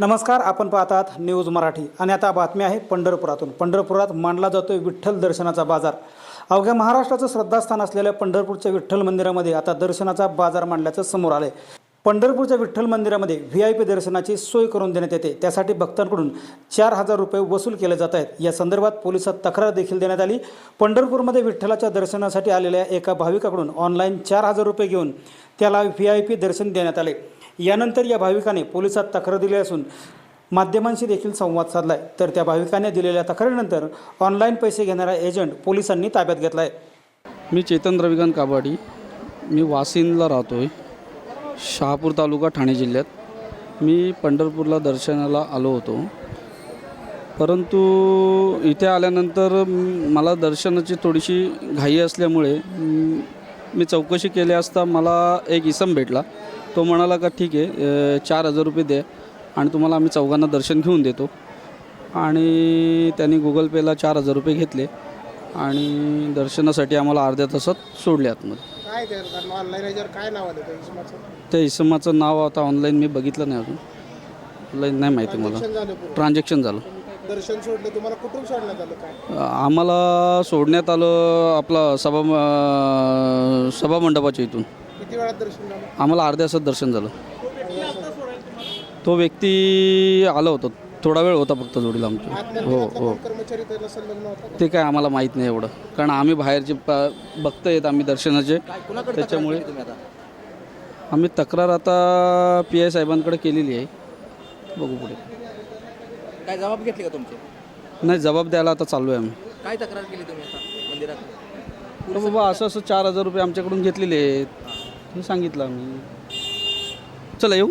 नमस्कार आपण पाहतात न्यूज मराठी. आणि आता बातमी आहे पंढरपुरातून. पंढरपुरात मांडला जातोय विठ्ठल दर्शनाचा बाजार. अवघ्या महाराष्ट्राचं श्रद्धास्थान असलेल्या पंढरपूरच्या विठ्ठल मंदिरामध्ये आता दर्शनाचा बाजार मांडल्याचं समोर आलंय. पंढरपूरच्या विठ्ठल मंदिरामध्ये व्ही आय पी दर्शनाची सोय करून देण्यात येते. त्यासाठी भक्तांकडून चार हजार रुपये वसूल केले जात आहेत. या संदर्भात पोलिसात तक्रार देखील देण्यात आली. पंढरपूरमध्ये विठ्ठलाच्या दर्शनासाठी आलेल्या एका भाविकाकडून ऑनलाईन चार हजार रुपये घेऊन त्याला व्ही आय पी दर्शन देण्यात आले. यानंतर या भाविकाने पोलिसात तक्रार दिली असून माध्यमांशी देखील संवाद साधला आहे तर त्या भाविकाने दिलेल्या तक्रारीनंतर ऑनलाईन पैसे घेणारा एजंट पोलिसांनी ताब्यात घेतला आहे मी चेतन रविकांत काबाडी. मी वासिंदला राहतो आहे शहापूर तालुका ठाणे जिल्ह्यात. मी पंढरपूरला दर्शनाला आलो होतो. परंतु इथे आल्यानंतर मला दर्शनाची थोडीशी घाई असल्यामुळे मी चौकशी केली असता मला एक इसम भेटला. तो म्हणाला का ठीक आहे चार हजार रुपये दे आणि तुम्हाला आम्ही चौघांना दर्शन घेऊन देतो. आणि त्यांनी गुगल पेला चार हजार रुपये घेतले आणि दर्शनासाठी आम्हाला अर्ध्या तासात सोडले आतमध्ये. काय ते कारण ऑनलाईन याच्यावर काय नाव आलं त्या इसमाचं? त्या इसमाचं नाव आता ऑनलाईन मी बघितलं नाही अजून. ऑनलाईन नाही माहिती मला. दर्शन झालं पूर्ण. ट्रान्झॅक्शन झालं. दर्शन सोडलं तुम्हाला कुठून सोडण्यात आलं काय? आम्हाला सोडण्यात आलं आपलं सभा म- सभा मंडपाच्या इथून. किती वेळात दर्शन झालं? आम्हाला अर्ध्या तासात दर्शन झालं. तो व्यक्ती आला होता. थोडा वेळ होता फक्त जोडीला आमच्या. हो हो. कोण कर्मचारी त्याला संलग्न होता का? ते काय आम्हाला माहीत नाही एवढं. कारण आम्ही बाहेरचे प बघत येत आम्ही दर्शनाचे. त्याच्यामुळे आम्ही तक्रार आता पी आय साहेबांकडे केलेली आहे. बघू पुढे. काय जबाब घेतले का तुमचे? नाही जबाब द्यायला आता चालू आहे आम्ही. काय तक्रार केली तुम्ही आता मंदिरात? तर बाबा असं असं चार हजार रुपये आमच्याकडून घेतलेले आहेत. हे सांगितलं आम्ही. चला येऊ.